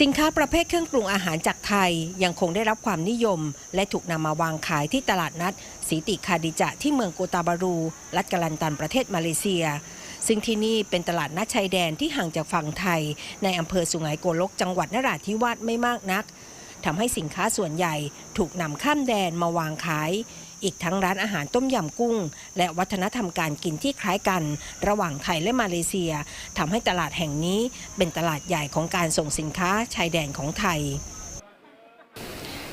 สินค้าประเภทเครื่องปรุงอาหารจากไทย ยังคงได้รับความนิยม และถูกนำมาวางขายที่ตลาดนัดสีติคาดิจะที่เมืองโกตาบารู รัฐกาลันตันประเทศมาเลเซีย ซึ่งที่นี่เป็นตลาดนัดชายแดนที่ห่างจากฝั่งไทย ในอำเภอสุไหงโกลกจังหวัดนราธิวาสไม่มากนัก ทำให้สินค้าส่วนใหญ่ถูกนำข้ามแดนมาวางขาย อีกทั้งร้านอาหารต้มยำกุ้ง และวัฒนธรรมการกินที่คล้ายกัน ระหว่างไทยและมาเลเซียทำให้ตลาดแห่งนี้เป็นตลาดใหญ่ของการส่งสินค้าชายแดนของไทย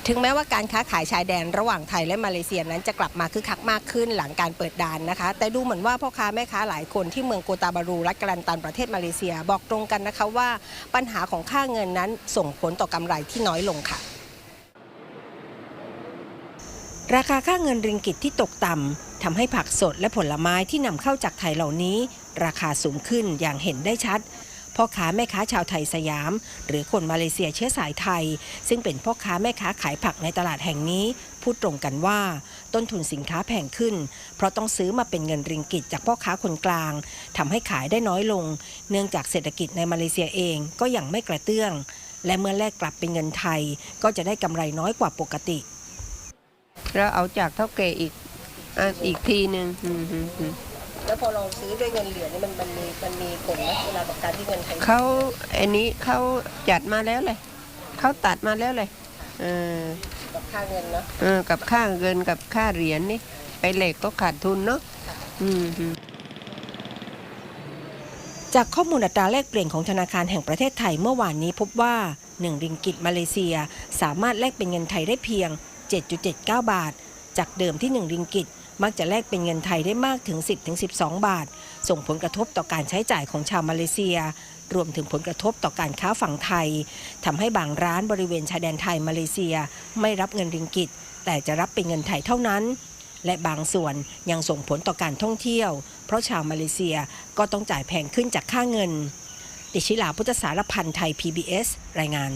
ถึงแม้ว่าการค้าขายชายแดนระหว่างไทยและมาเลเซียนั้นจะกลับมาคึกคักมากขึ้นหลังการเปิดด่านนะคะ แต่ดูเหมือนว่าพ่อค้าแม่ค้าหลายคนที่เมืองโกตาบารูรัฐกาลันตันประเทศมาเลเซียบอกตรงกันนะคะว่าปัญหาของค่าเงินนั้นส่งผลต่อกำไรที่น้อยลงค่ะ ราคาค่าเงินริงกิตที่ตกต่ำทำให้ผักสดและผลไม้ที่นำเข้าจากไทยเหล่านี้ ราคาสูงขึ้นอย่างเห็นได้ชัด พ่อค้าแม่ค้าชาวไทยสยาม หรือคนมาเลเซียเชื้อสายไทย ซึ่งเป็นพ่อค้าแม่ค้าขายผักในตลาดแห่งนี้ พูดตรงกันว่า ต้นทุนสินค้าแพงขึ้น เพราะต้องซื้อมาเป็นเงินริงกิตจากพ่อค้าคนกลางทำให้ขายได้น้อยลง เนื่องจากเศรษฐกิจในมาเลเซียเองก็ยังไม่กระเตื้อง และเมื่อแลกกลับเป็นเงินไทย ก็จะได้กำไรน้อยกว่าปกติแล้วเอาจากเท่าแก่อีกอีกทีหนึ่ง แล้วพอเราซื้อด้วยเงินเหรียญนี่มันมันมีมันมีผลไหมเวลากับการที่เงินไทยเขาอันนี้เขาจัดมาแล้วเลยเขาตัดมาแล้วเลยเออกับค่าเงินเนาะเออกับค่าเงินกับค่าเหรียญนี่ ไปเหล็กก็ขาดทุนเนาะอืมอืมจากข้อมูลอัตราแลกเปลี่ยนของธนาคารแห่งประเทศไทยเมื่อวานนี้พบว่า 1 ริงกิตมาเลเซีย สามารถแลกเป็นเงินไทยได้เพียง 7.79 บาท จากเดิมที่ 1 ริงกิต มักจะแลกเป็นเงินไทยได้มากถึง 10-12 บาท ส่งผลกระทบต่อการใช้จ่ายของชาวมาเลเซีย รวมถึงผลกระทบต่อการค้าฝั่งไทยทำให้บางร้านบริเวณชายแดนไทยมาเลเซีย ไม่รับเงินริงกิต แต่จะรับเป็นเงินไทยเท่านั้น และบางส่วนยังส่งผลต่อการท่องเที่ยว เพราะชาวมาเลเซียก็ต้องจ่ายแพงขึ้นจากค่าเงิน ดิชิลาพุทธสารพันธ์ไทย PBS รายงาน